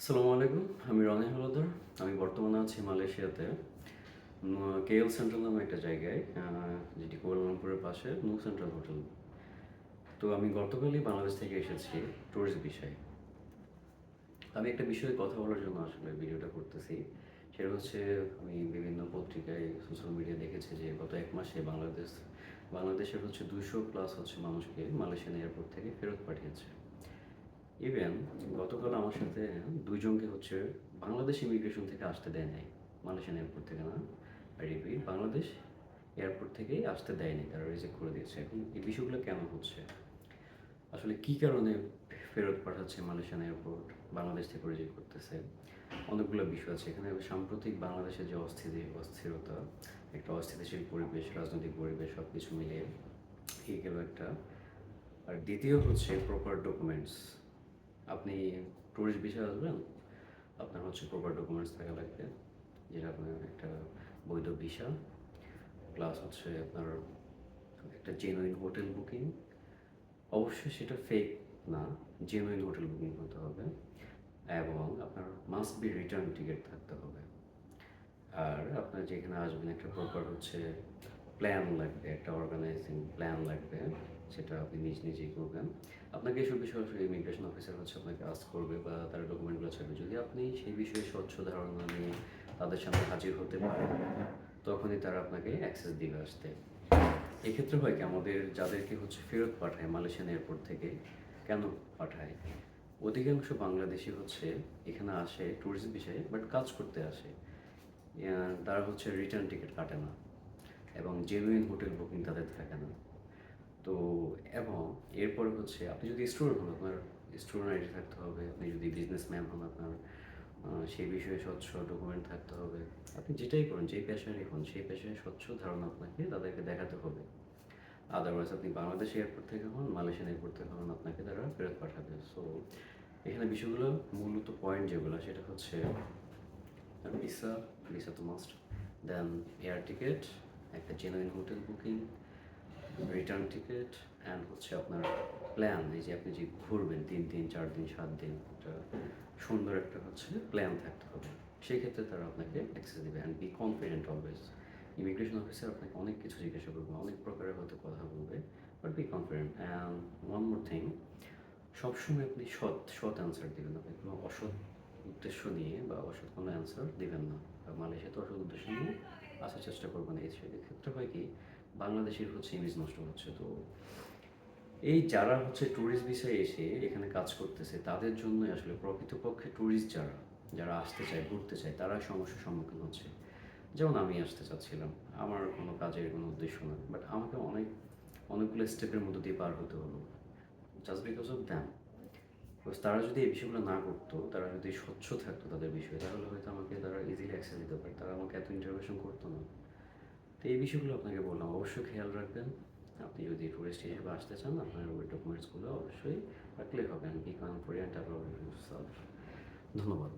আসসালামু আলাইকুম, আমি রনি হলদর, আমি বর্তমানে আছি মালয়েশিয়াতে। কেএল সেন্ট্রাল নামে একটা জায়গায় যেটি কুয়ালালামপুরের পাশে নু সেন্ট্রাল হোটেল তো আমি গতকালই বাংলাদেশ থেকে এসেছি ট্যুরিস্ট বিষয়ে। আমি একটা বিষয়ে কথা বলার জন্য আসলে ভিডিওটা করতেছি। সেটা হচ্ছে, আমি বিভিন্ন পত্রিকায় সোশ্যাল মিডিয়া দেখেছি যে গত এক মাসে বাংলাদেশ, বাংলাদেশের হচ্ছে দুশো প্লাস হচ্ছে মানুষকে মালয়েশিয়ান এয়ারপোর্ট থেকে ফেরত পাঠিয়েছে। ইভেন গতকাল আমার সাথে দুজনকে হচ্ছে বাংলাদেশ ইমিগ্রেশন থেকে আসতে দেয় নাই। মালয়েশিয়ান এয়ারপোর্ট থেকে না। রিপিট বাংলাদেশ এয়ারপোর্ট থেকেই আসতে দেয়নি তারা রিজেক্ট করে দিয়েছে। এখন এই বিষয়গুলো কেন হচ্ছে? আসলে কি কারণে ফেরত পাঠাচ্ছে মালয়েশিয়ান এয়ারপোর্ট বাংলাদেশ থেকে রিজেক্ট করতেছে। অনেকগুলো বিষয় আছে। এখানে সাম্প্রতিক বাংলাদেশের যে অস্থিতি, অস্থিরতা, একটা অস্থিতিশীল পরিবেশ, রাজনৈতিক পরিবেশ সব কিছু মিলিয়ে এই গেল একটা। আর দ্বিতীয় হচ্ছে প্রপার ডকুমেন্টস আপনি ট্যুরিস্ট বিষয়ে আসবেন, আপনার হচ্ছে প্রপার ডকুমেন্টস থাকা লাগবে, যেটা আপনার একটা বৈধ ভিসা প্লাস হচ্ছে আপনার একটা জেনুইন হোটেল বুকিং অবশ্যই সেটা ফেক না জেনুইন হোটেল বুকিং হতে হবে, এবং আপনার মাস্ট বি রিটার্ন টিকিট থাকতে হবে। আর আপনার যেখানে আসবেন, একটা প্রপার হচ্ছে প্ল্যান লাগবে, একটা অর্গানাইজিং প্ল্যান লাগবে সেটা আপনি নিজ নিজেই করবেন। আপনাকে এসব বিষয়ে আসলে ইমিগ্রেশন অফিসার হচ্ছে আপনাকে আস করবে বা তার ডকুমেন্টগুলো চাইবে যদি আপনি সেই বিষয়ে স্বচ্ছ ধারণা নিয়ে তাদের সামনে হাজির হতে পারেন, তখনই তারা আপনাকে অ্যাক্সেস দিবে আসতে। এক্ষেত্রে হয় কি, আমাদের যাদেরকে হচ্ছে ফেরত পাঠায় মালয়েশিয়ান এয়ারপোর্ট থেকে, কেন পাঠায়? অধিকাংশ বাংলাদেশি হচ্ছে এখানে আসে ট্যুরিস্ট বিষয়ে বাট কাজ করতে আসে। তারা হচ্ছে রিটার্ন টিকিট কাটে না এবং জেনুইন হোটেল বুকিং তাদের থাকে না। তো এবং এরপর হচ্ছে আপনি যদি স্টুডেন্ট হন, আপনার স্টুডেন্ট আইডি থাকতে হবে, আপনি যদি বিজনেসম্যান হন, আপনার সেই বিষয়ে স্বচ্ছ ডকুমেন্ট থাকতে হবে। আপনি যেটাই করেন যেই পেশারই হন, সেই পেশায় স্বচ্ছ ধারণা আপনাকে তাদেরকে দেখাতে হবে। আদারওয়াইজ আপনি বাংলাদেশ এয়ারপোর্ট থেকে হন মালয়েশিয়ান এয়ারপোর্ট থেকে হন, আপনাকে তারা ফেরত পাঠাবে। সো এখানে বিষয়গুলো মূলত পয়েন্ট যেগুলো, সেটা হচ্ছে ভিসা ভিসা তো মাস্ট দেন এয়ার টিকিট একটা genuine hotel booking return ticket and হচ্ছে আপনার প্ল্যান এই যে আপনি যে ঘুরবেন তিন দিন, চার দিন, সাত দিন একটা সুন্দর একটা হচ্ছে প্ল্যান থাকতে হবে। সেক্ষেত্রে তারা আপনাকে অ্যাক্সেস দেবে and be confident always immigration officer আপনাকে অনেক কিছু জিজ্ঞাসা করবে, অনেক প্রকারের হয়তো কথা বলবে but be confident and one more thing সবসময় আপনি সৎ সৎ অ্যান্সার দেবেন, আপনি কোনো অসৎ উদ্দেশ্য নিয়ে বা অসৎ কোনো অ্যান্সার দেবেন না। মালয়েশিয়াতে অসৎ উদ্দেশ্য নিয়ে আসার চেষ্টা করবেন। এই ক্ষেত্রে হয় কি বাংলাদেশের হচ্ছে ইমেজ নষ্ট হচ্ছে তো। এই যারা হচ্ছে ট্যুরিস্ট বিষয়ে এসে এখানে কাজ করতেছে, তাদের জন্য আসলে প্রকৃতপক্ষে ট্যুরিস্ট যারা যারা আসতে চায়, ঘুরতে চায় তারা সমস্যার সম্মুখীন হচ্ছে। যেমন আমি আসতে চাচ্ছিলাম, আমার কোনো কাজের কোনো উদ্দেশ্য না বাট আমাকে অনেক, অনেকগুলো স্টেপের মধ্যে দিয়ে পার হতে হলো। জাস্ট বিকজ অফ দ্যাম তারা যদি এই বিষয়গুলো না করতো, তারা যদি স্বচ্ছ থাকতো তাদের বিষয়ে, তাহলে হয়তো আমাকে তারা ইজিলি অ্যাক্সেস দিতে পারে তারা আমাকে এত ইন্টারভেশন করতো না। এই বিষয়গুলো আপনাকে বললাম। অবশ্যই খেয়াল রাখবেন। আপনি যদি টুরিস্ট হিসেবে আসতে চান, আপনার ওই ডকুমেন্টসগুলো অবশ্যই রাখলে হবে। আমি কি কারণ করি ধন্যবাদ।